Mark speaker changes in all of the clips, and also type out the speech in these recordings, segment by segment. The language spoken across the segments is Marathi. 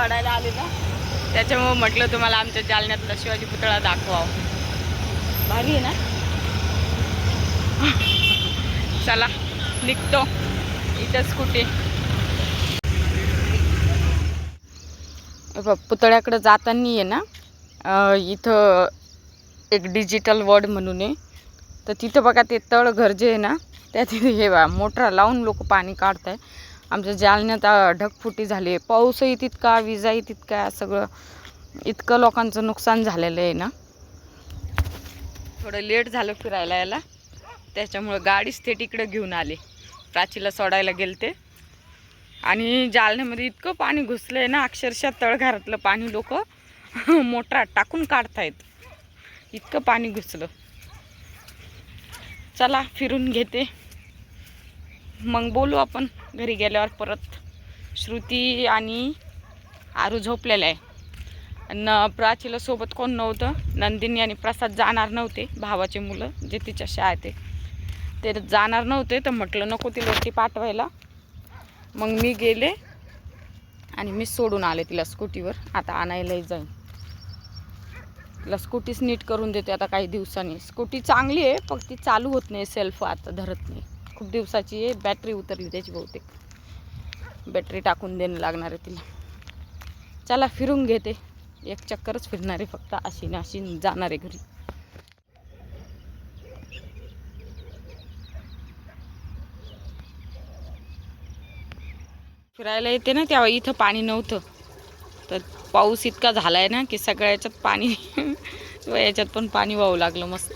Speaker 1: काढायला आले ना त्याच्यामुळं म्हटलं तुम्हाला आमच्या जालन्यातला शिवाजी पुतळा दाखवाव. भारी आहे ना? चला निघतो. इथं स्कूटी पुतळ्याकडं जाताना आहे ना इथं एक डिजिटल वर्ड म्हणून आहे. तर तिथं बघा ते तळ घर जे आहे ना त्या तिथे हे बा मोटरा लावून लोक पाणी काढत आहे आमच्या जालन्यात ढगफुटी झाली. आहे पाऊसही तितका विजाही तितका सगळं इतकं लोकांचं नुकसान झालेलं आहे ना. थोडं लेट झालं फिरायला यायला. त्याच्यामुळं गाडीच ते तिकडं घेऊन आले. प्राचीला सोडायला गेलते. आणि जालन्यामध्ये इतकं पाणी घुसलं आहे ना अक्षरशः तळघरातलं पाणी लोक मोटरात टाकून काढतायत. इतकं पाणी घुसलं. चला फिरून घेते. मग बोलू आपण. घरी गेल्यावर परत श्रुती आणि आरू झोपलेला आहे. न प्राचीला सोबत कोण नव्हतं नंदिनी आणि प्रसाद जाणार नव्हते भावाचे मुलं जे तिच्या शाळेत आहे. ते जाणार नव्हते तर म्हटलं नको तिला एकटी पाठवायला. मग मी गेले आणि मी सोडून आले तिला स्कूटीवर. आता आणायलाही जाईन. तिला स्कूटीच नीट करून देते आता काही दिवसांनी. स्कूटी चांगली आहे फक्त ती चालू होत नाही सेल्फ आता धरत नाही. खूप दिवसाची आहे. बॅटरी उतरली त्याची बहुतेक. बॅटरी टाकून देणं लागणार आहे तिला. चला फिरून घेते. एक चक्करच फिरणार आहे फक्त. अशी ना अशी जाणार आहे घरी. फिरायला येते ना तेव्हा इथं पाणी नव्हतं. तर पाऊस इतका झालाय ना की सगळ्या याच्यात पाणी व याच्यात पण पाणी वाहू लागलं मस्त.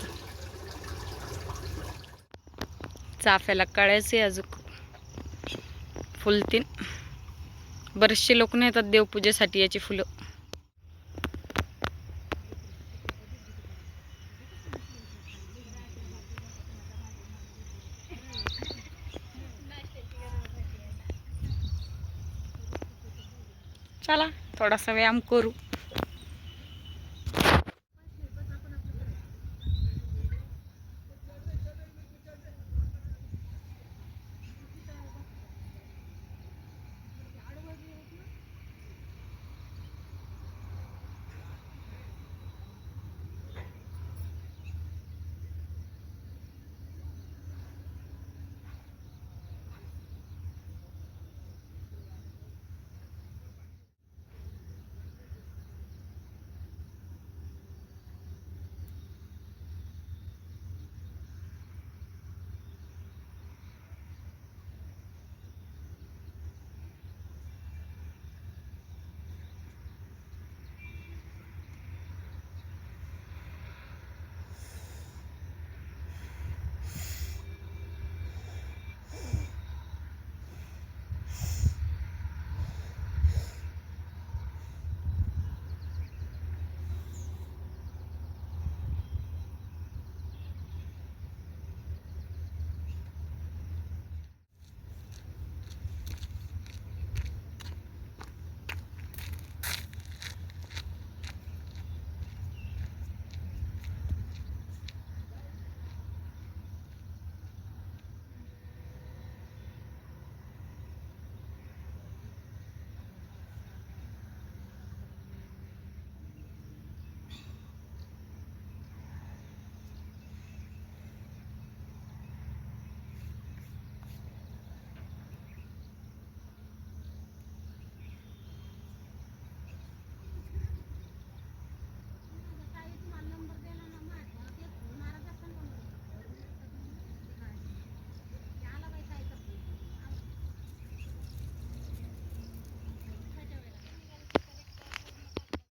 Speaker 1: चाफ्याला कळायचे अजून. फुलतीन. बरेचसे लोक नेतात देवपूजेसाठी याची फुलं. चला थोडासा व्यायाम करू.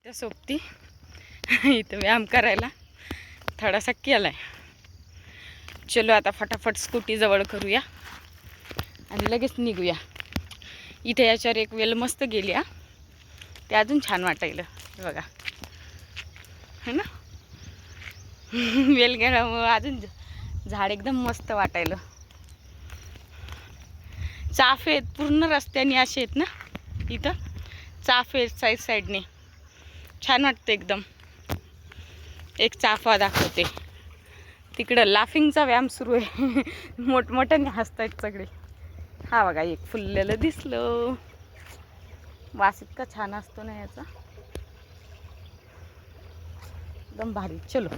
Speaker 1: त्या सोबती. इथं व्यायाम करायला थोडासा केला आहे चलो आता फटाफट स्कूटी जवळ करूया आणि लगेच निघूया. इथे याच्यावर एक वेल मस्त गेली हा. ते अजून छान वाटायलं बघा. है ना? वेल गेल्यामुळं अजून झाड एकदम मस्त वाटायलं. चाफे आहेत पूर्ण रस्त्याने असे आहेत ना? इथं? चाफे आहेत साईड साईडने. छान वाटतं एकदम. एक चाफा दाखवते. तिकडं लाफिंगचा व्यायाम सुरू आहे. मोठमोठ्याने हसतायत सगळे. हा बघा एक फुललेलं दिसलं. वास इतका छान असतो ना याचा. एकदम भारी. चलो.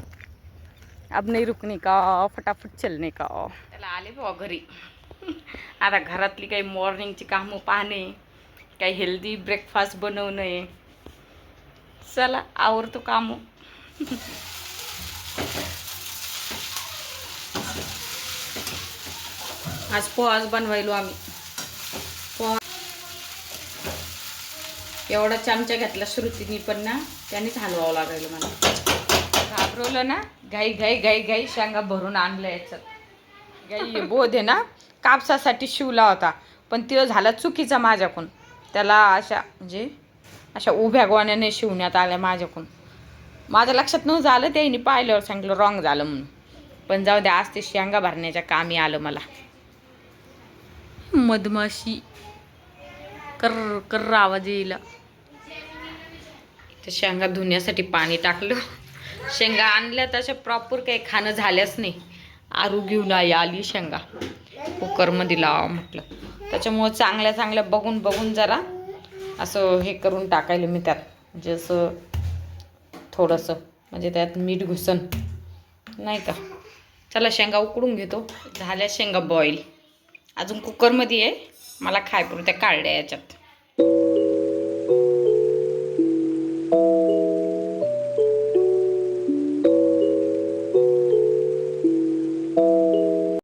Speaker 1: अब नाही रुकणे का फटाफट चलणे का. त्याला आले बा घरी. आता घरातली काही मॉर्निंगची कामं पाहणे काही हेल्दी ब्रेकफास्ट बनवणे चला आवडतो काम. आज पोहाच बनवायलो आम्ही. पोहा एवढा चमचा घेतला श्रुतीनी पण ना त्यानेच हलवावं लागायला मला. घाबरवलं ना घाई घाई घाई घाई शेंगा भरून आणलं याच्यात. गाई बोध आहे ना कापसासाठी शिवला होता. पण तो झाला चुकीचा माझ्याकडून. त्याला अशा म्हणजे अशा उभ्या गोण्याने शिवण्यात आल्या माझ्याकडून. माझ्या लक्षात नव्हतं झालं त्यांनी पाहिल्यावर सांगितलं रॉंग झालं म्हणून. पण जाऊ द्या आज ते शेंगा भरण्याच्या कामी आलं मला. मधमाशी. कर कर्र आवाज येईल. तर शेंगा धुण्यासाठी पाणी टाकलं. शेंगा आणल्या तशा प्रॉपर काही खाणं झाल्याच नाही. आरू घेऊन आई आली शेंगा. कुकरमध्ये लावा म्हटलं. त्याच्यामुळं चांगल्या चांगल्या बघून बघून जरा असं हे करून टाकायला मी त्यात. म्हणजे असं थोडंसं. म्हणजे त्यात मीठ घुसन. नाही का? चला शेंगा उकडून घेतो. झाल्या शेंगा बॉईल अजून कुकरमध्ये आहे. मला खायपुरत्या काढल्या याच्यात.